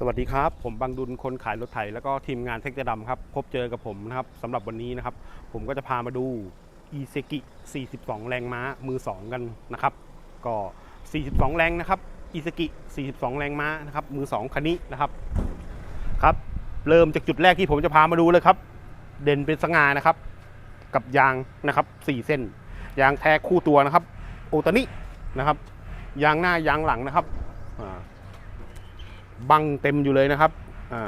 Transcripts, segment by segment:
สวัสดีครับ ผมบังดุลคนขายรถไถแล้วก็ทีมงานเทคเจดำครับ พบเจอกับผมนะครับสำหรับวันนี้นะครับ ผมก็จะพามาดู e s e k i 42 แรงม้ามือ 2 กันนะครับ ก็ 42 แรงนะครับ e s e k i 42 แรงม้านะครับ มือ 2 คันนี้นะครับครับ เริ่มจากจุดแรกที่ผมจะพามาดูเลยครับ เด่นเป็นสง่านะครับ กับยางนะครับ 4 เส้น ยางแท้คู่ตัวนะครับ โอตานินะครับ ยางหน้ายางหลังนะครับอ่า บังเต็มอยู่เลยนะครับอ่า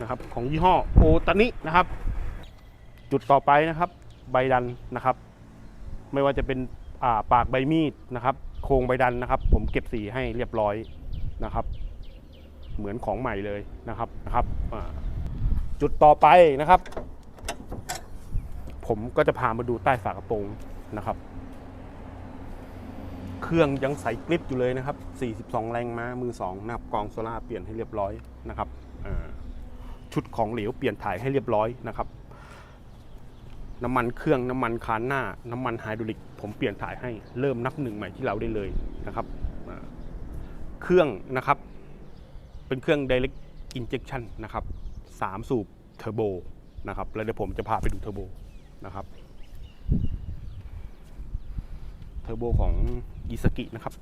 นะครับของยี่ห้อโอตานินะครับ จุดต่อไปนะครับ ใบดันนะครับ ไม่ว่าจะเป็นอ่าปากใบมีดนะครับ โครงใบดันนะครับ ผมเก็บสีให้เรียบร้อยนะครับ เหมือนของใหม่เลยนะครับนะครับจุดต่อไปนะครับ ผมก็จะพามาดูใต้ฝากระโปรงนะครับ เครื่องยังใสกริปอยู่เลยนะครับ 42 แรงม้ามือ2นะครับกองโซล่าร์เปลี่ยนให้เรียบร้อยนะครับชุดของเหลวเปลี่ยนถ่ายให้เรียบร้อยนะครับน้ำมันเครื่องน้ำมันคานหน้า น้ำมันไฮดรอลิก ผมเปลี่ยนถ่ายให้เริ่มนับหนึ่งใหม่ที่เราได้เลยนะครับเครื่องนะครับ เป็นเครื่อง direct injection นะครับสามสูบเทอร์โบนะครับแล้วเดี๋ยวผมจะพาไปดูเทอร์โบนะครับ เทอร์โบของอิสกินะครับ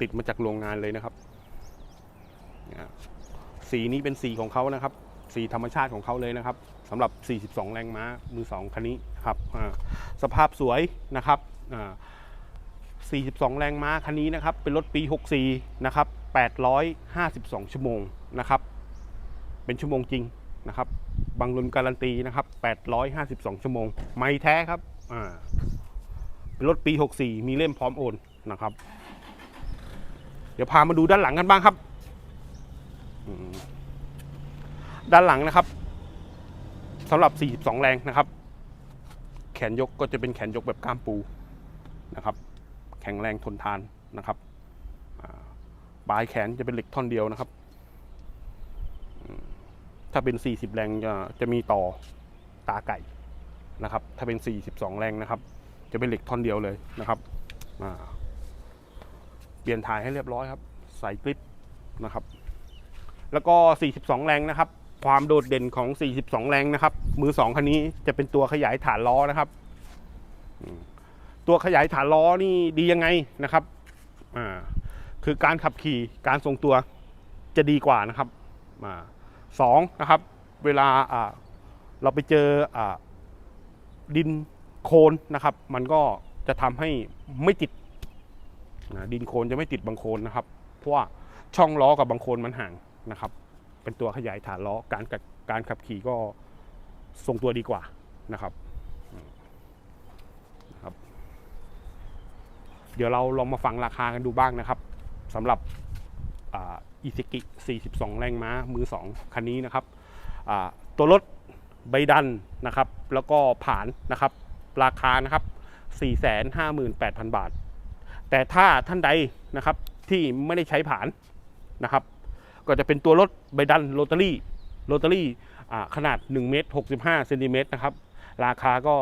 ติดมาจากโรงงานเลยนะครับ สีนี้เป็นสีของเขานะครับ สีธรรมชาติของเขาเลยนะครับสำหรับ 42 แรงม้า มือ 2 คันนี้ครับสภาพสวยนะครับ 42 แรงม้าคันนี้นะครับ เป็นรถปี 64 นะครับ 852 ชั่วโมงนะครับ เป็นชั่วโมงจริงนะครับ บางรุ่นการันตีนะครับ 852 ชั่วโมง ไม่แท้ครับ อ่า เป็นรถปี 64 มีเล่มพร้อมโอนนะครับ เดี๋ยวพามาดูด้านหลังกันบ้างครับ ด้านหลังนะครับสำหรับ 42 แรงนะครับ แขนยกก็จะเป็นแขนยกแบบก้ามปูนะครับ แข็งแรงทนทานนะครับปลายแขนจะเป็นเหล็กท่อนเดียวนะครับ ถ้าเป็น 40 แรงจะจะมีต่อตาไก่นะครับ ถ้าเป็น 42 แรงนะครับ จะเป็นเหล็กท่อนเดียวเลยนะครับเปลี่ยนถ่ายให้เรียบร้อยครับ ใส่กริปนะครับ แล้วก็ 42 แรงนะครับ ความโดดเด่นของ 42 แรงนะครับ มือ 2 คันนี้จะเป็นตัวขยายฐานล้อนะครับ ตัวขยายฐานล้อนี่ดียังไงนะครับคือการขับขี่การทรงตัวจะดีกว่านะครับอสองนะครับ เวลาเราไปเจออดิน โคลนนะครับ มันก็จะทำให้ไม่ติดนะดินโคลนจะไม่ติดบางโคลนนะครับ เพราะว่าช่องล้อกับบางโคลนมันห่างนะครับ เป็นตัวขยายฐานล้อการการขับขี่ก็ทรงตัวดีกว่านะครับนะครับ เดี๋ยวเราลองมาฟังราคากันดูบ้างนะครับสำหรับอีซิกิ 42 แรงม้า มือ 2 คันนี้นะครับตัวรถใบดันนะครับ แล้วก็ผ่านนะครับ ราคานะครับ 458,000 บาท แต่ถ้าท่านใดนะครับที่ไม่ได้ใช้ผ่านนะครับ ก็จะเป็นตัวรถใบดันโรตารี่โรตารี่ขนาด1เมตร65เซนติเมตรนะครับ ราคาก็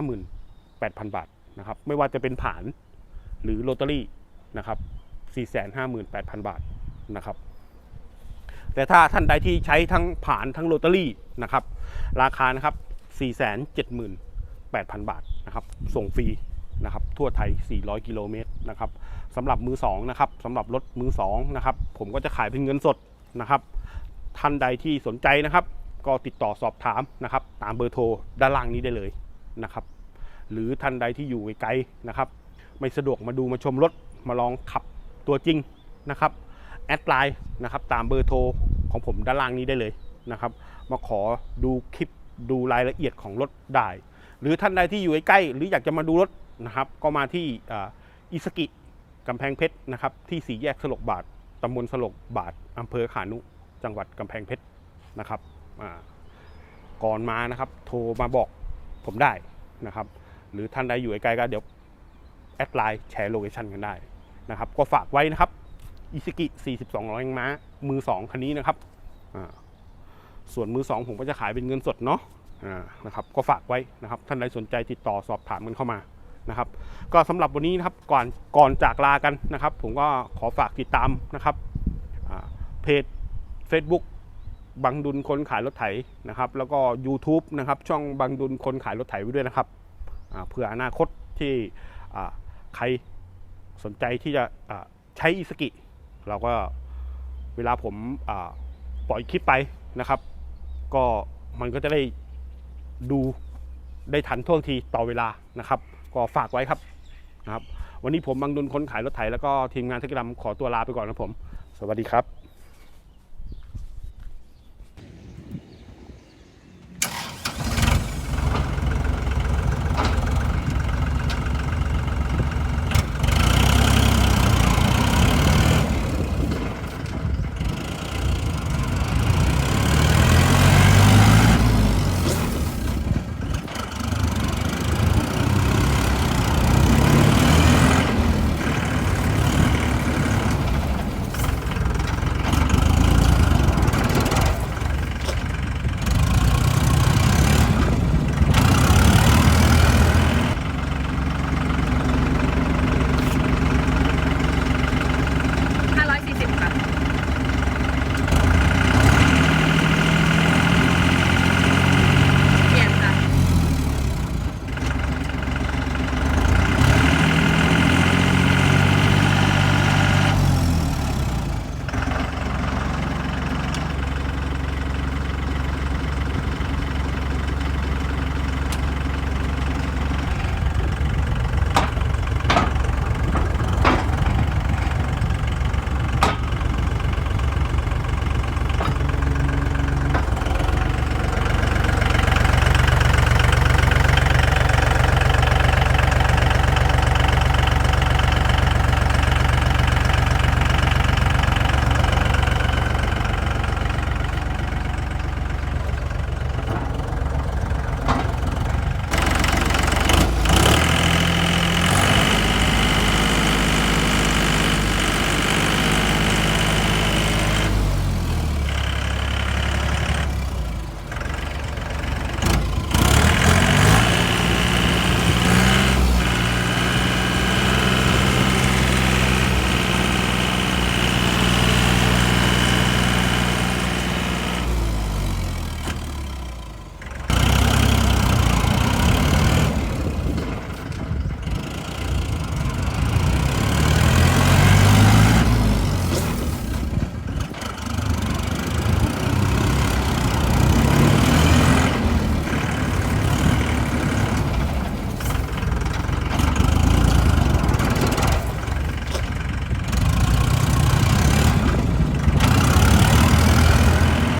458,000 บาทนะครับ ไม่ว่าจะเป็นผ่านหรือโรตารี่นะครับ 458,000 บาทนะครับ แต่ถ้าท่านใดที่ใช้ทั้งผ่านทั้งโรตารี่นะครับ ราคานะครับ 478,000 บาทนะครับส่งฟรีนะครับทั่วไทย 400 กิโลเมตรนะครับสำหรับมือ2นะครับสำหรับรถมือ2นะครับผมก็จะขายเป็นเงินสดนะครับท่านใดที่สนใจนะครับ ก็ติดต่อสอบถามนะครับตามเบอร์โทรด้านล่างนี้ได้เลยนะครับหรือท่านใดที่อยู่ไกลๆนะครับ ไม่สะดวกมาดูมาชมรถมาลองขับตัวจริงนะครับแอดไลน์นะครับตามเบอร์โทรของผมด้านล่างนี้ได้เลยนะครับ มาขอดูคลิปดูรายละเอียดของรถได้ หรือท่านใดที่อยู่ใกล้หรืออยากจะมาดูรถนะครับ ก็มาที่อิสกิกำแพงเพชรนะครับ ที่สี่แยกสลกบาทตำบลสลกบาทอำเภอขานุ จังหวัดกำแพงเพชรนะครับก่อนมานะครับ โทรมาบอกผมได้นะครับ หรือท่านใดอยู่ไกลๆก็เดี๋ยวแอดไลน์แชร์โลเคชันกันได้นะครับ ก็ฝากไว้นะครับอิซิกิ42แรงม้ามือ 2 คันนี้นะครับ ส่วนมือ 2 ผมก็จะขายเป็นเงินสดเนาะ นะครับก็ฝากไว้นะครับท่านใดสนใจติดต่อสอบถามกันเข้ามานะครับ ก็สำหรับวันนี้นะครับก่อนก่อนจากลากันนะครับ ผมก็ขอฝากติดตามนะครับเพจ Facebook บังดุลคนขายรถไถนะครับ แล้วก็ YouTube นะครับ ช่องบังดุลคนขายรถไถไว้ด้วยนะครับเพื่ออนาคตที่ใครสนใจที่จะใช้อิสกิ เราก็เวลาผมปล่อยคลิปไปนะครับ ก็มันก็จะได้ ดูได้ทันท่วงทีต่อเวลานะครับ ก็ฝากไว้ครับนะครับ วันนี้ผมบังดุลคนขายรถไถแล้วก็ทีมงานเทคนิคดำขอตัวลาไปก่อนนะผม สวัสดีครับ